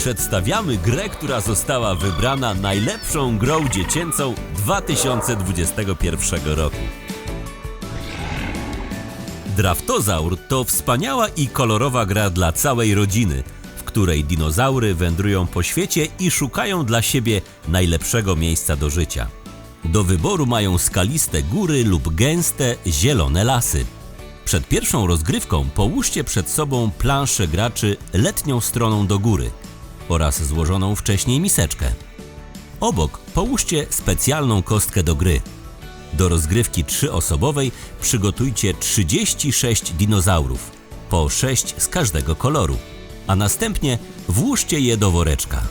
przedstawiamy grę, która została wybrana najlepszą grą dziecięcą 2021 roku. Draftozaur to wspaniała i kolorowa gra dla całej rodziny, w której dinozaury wędrują po świecie i szukają dla siebie najlepszego miejsca do życia. Do wyboru mają skaliste góry lub gęste, zielone lasy. Przed pierwszą rozgrywką połóżcie przed sobą planszę graczy letnią stroną do góry oraz złożoną wcześniej miseczkę. Obok połóżcie specjalną kostkę do gry. Do rozgrywki trzyosobowej przygotujcie 36 dinozaurów, po 6 z każdego koloru, a następnie włóżcie je do woreczka.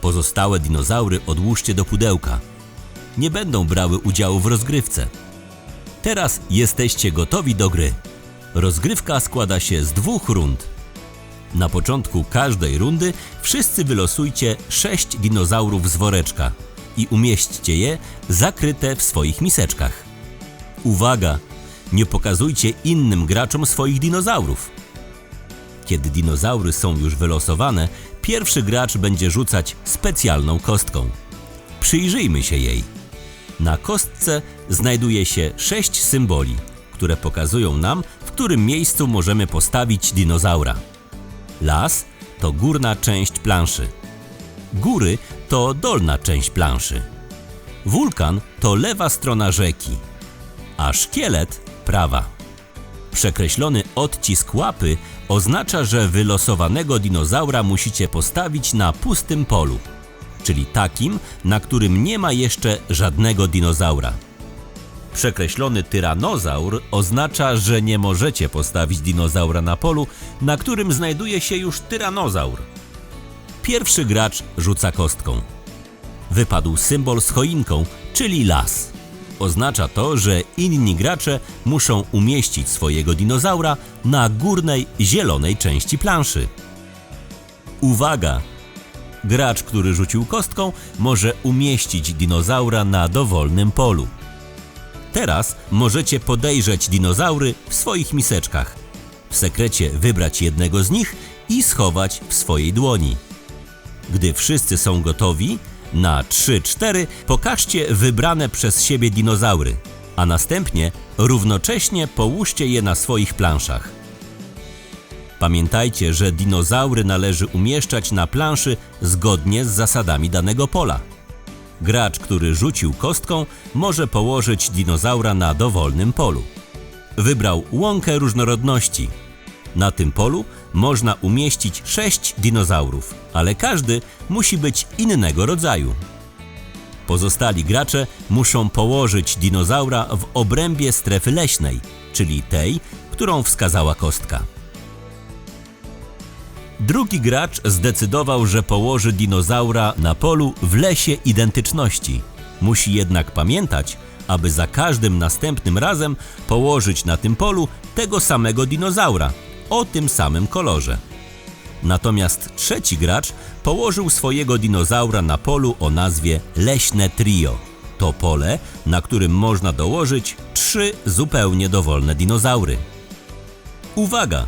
Pozostałe dinozaury odłóżcie do pudełka. Nie będą brały udziału w rozgrywce. Teraz jesteście gotowi do gry. Rozgrywka składa się z dwóch rund. Na początku każdej rundy wszyscy wylosujcie 6 dinozaurów z woreczka i umieśćcie je zakryte w swoich miseczkach. Uwaga! Nie pokazujcie innym graczom swoich dinozaurów. Kiedy dinozaury są już wylosowane, pierwszy gracz będzie rzucać specjalną kostką. Przyjrzyjmy się jej. Na kostce znajduje się sześć symboli, które pokazują nam, w którym miejscu możemy postawić dinozaura. Las to górna część planszy. Góry to dolna część planszy. Wulkan to lewa strona rzeki, a szkielet prawa. Przekreślony odcisk łapy oznacza, że wylosowanego dinozaura musicie postawić na pustym polu, czyli takim, na którym nie ma jeszcze żadnego dinozaura. Przekreślony tyranozaur oznacza, że nie możecie postawić dinozaura na polu, na którym znajduje się już tyranozaur. Pierwszy gracz rzuca kostką. Wypadł symbol z choinką, czyli las. Oznacza to, że inni gracze muszą umieścić swojego dinozaura na górnej zielonej części planszy. Uwaga! Gracz, który rzucił kostką, może umieścić dinozaura na dowolnym polu. Teraz możecie podejrzeć dinozaury w swoich miseczkach. W sekrecie wybrać jednego z nich i schować w swojej dłoni. Gdy wszyscy są gotowi, na 3-4 pokażcie wybrane przez siebie dinozaury, a następnie równocześnie połóżcie je na swoich planszach. Pamiętajcie, że dinozaury należy umieszczać na planszy zgodnie z zasadami danego pola. Gracz, który rzucił kostką, może położyć dinozaura na dowolnym polu. Wybrał łąkę różnorodności. Na tym polu można umieścić 6 dinozaurów, ale każdy musi być innego rodzaju. Pozostali gracze muszą położyć dinozaura w obrębie strefy leśnej, czyli tej, którą wskazała kostka. Drugi gracz zdecydował, że położy dinozaura na polu w lesie identyczności. Musi jednak pamiętać, aby za każdym następnym razem położyć na tym polu tego samego dinozaura o tym samym kolorze. Natomiast trzeci gracz położył swojego dinozaura na polu o nazwie Leśne Trio. To pole, na którym można dołożyć trzy zupełnie dowolne dinozaury. Uwaga!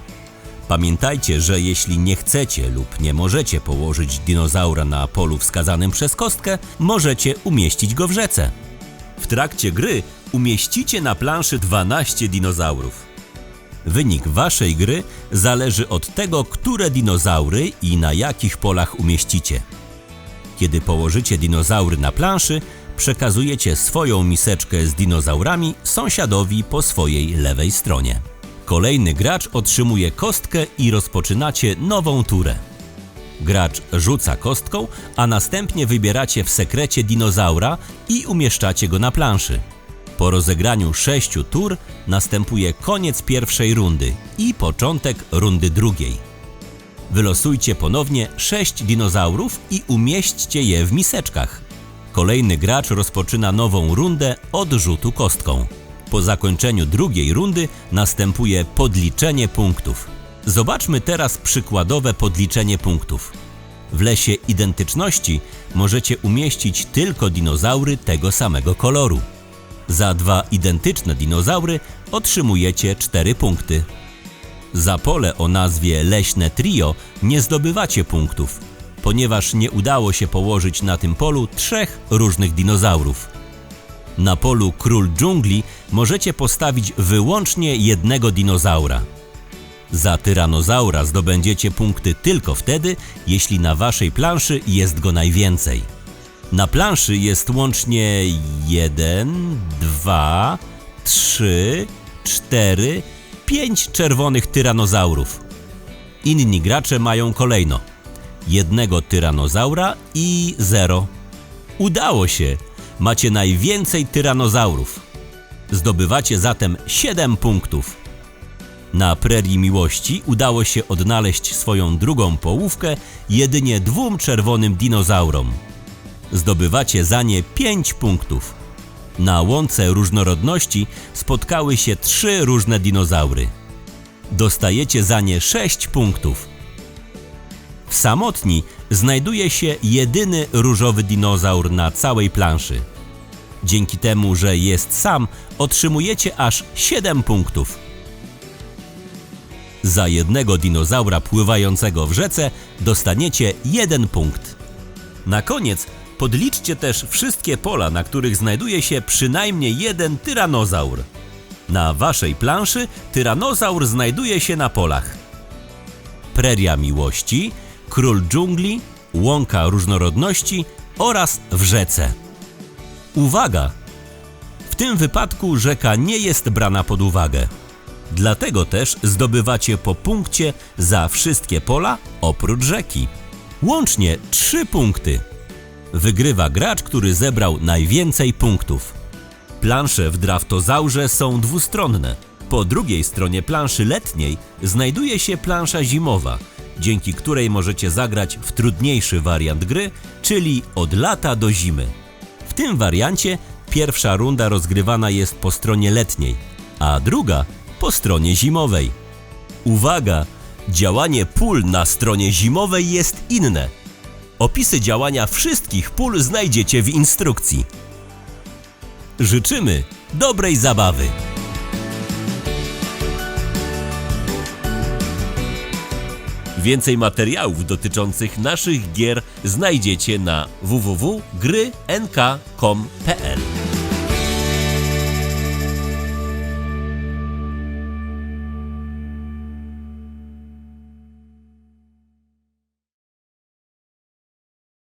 Pamiętajcie, że jeśli nie chcecie lub nie możecie położyć dinozaura na polu wskazanym przez kostkę, możecie umieścić go w rzece. W trakcie gry umieścicie na planszy 12 dinozaurów. Wynik waszej gry zależy od tego, które dinozaury i na jakich polach umieścicie. Kiedy położycie dinozaury na planszy, przekazujecie swoją miseczkę z dinozaurami sąsiadowi po swojej lewej stronie. Kolejny gracz otrzymuje kostkę i rozpoczynacie nową turę. Gracz rzuca kostką, a następnie wybieracie w sekrecie dinozaura i umieszczacie go na planszy. Po rozegraniu sześciu tur następuje koniec pierwszej rundy i początek rundy drugiej. Wylosujcie ponownie sześć dinozaurów i umieśćcie je w miseczkach. Kolejny gracz rozpoczyna nową rundę od rzutu kostką. Po zakończeniu drugiej rundy następuje podliczenie punktów. Zobaczmy teraz przykładowe podliczenie punktów. W lesie identyczności możecie umieścić tylko dinozaury tego samego koloru. Za dwa identyczne dinozaury otrzymujecie 4 punkty. Za pole o nazwie Leśne Trio nie zdobywacie punktów. ponieważ nie udało się położyć na tym polu trzech różnych dinozaurów. Na polu Król Dżungli możecie postawić wyłącznie jednego dinozaura. Za tyranozaura zdobędziecie punkty tylko wtedy, jeśli na waszej planszy jest go najwięcej. Na planszy jest łącznie 1, 2, 3, 4, 5 czerwonych tyranozaurów. Inni gracze mają kolejno jednego tyranozaura i zero. Udało się! Macie najwięcej tyranozaurów. Zdobywacie zatem 7 punktów. Na prerii miłości udało się odnaleźć swoją drugą połówkę jedynie dwóm czerwonym dinozaurom. Zdobywacie za nie 5 punktów. Na łące różnorodności spotkały się trzy różne dinozaury. Dostajecie za nie 6 punktów. W samotni znajduje się jedyny różowy dinozaur na całej planszy. Dzięki temu, że jest sam, otrzymujecie aż 7 punktów. Za jednego dinozaura pływającego w rzece dostaniecie jeden punkt. Na koniec podliczcie też wszystkie pola, na których znajduje się przynajmniej jeden tyranozaur. Na waszej planszy tyranozaur znajduje się na polach. Preria Miłości, Król Dżungli, Łąka Różnorodności oraz w rzece. Uwaga! W tym wypadku rzeka nie jest brana pod uwagę. Dlatego też zdobywacie po punkcie za wszystkie pola oprócz rzeki. Łącznie 3 punkty. Wygrywa gracz, który zebrał najwięcej punktów. Plansze w draftozaurze są dwustronne. Po drugiej stronie planszy letniej znajduje się plansza zimowa, dzięki której możecie zagrać w trudniejszy wariant gry, czyli od lata do zimy. W tym wariancie pierwsza runda rozgrywana jest po stronie letniej, a druga po stronie zimowej. Uwaga! Działanie pól na stronie zimowej jest inne. Opisy działania wszystkich pól znajdziecie w instrukcji. Życzymy dobrej zabawy! Więcej materiałów dotyczących naszych gier znajdziecie na www.gry.nk.com.pl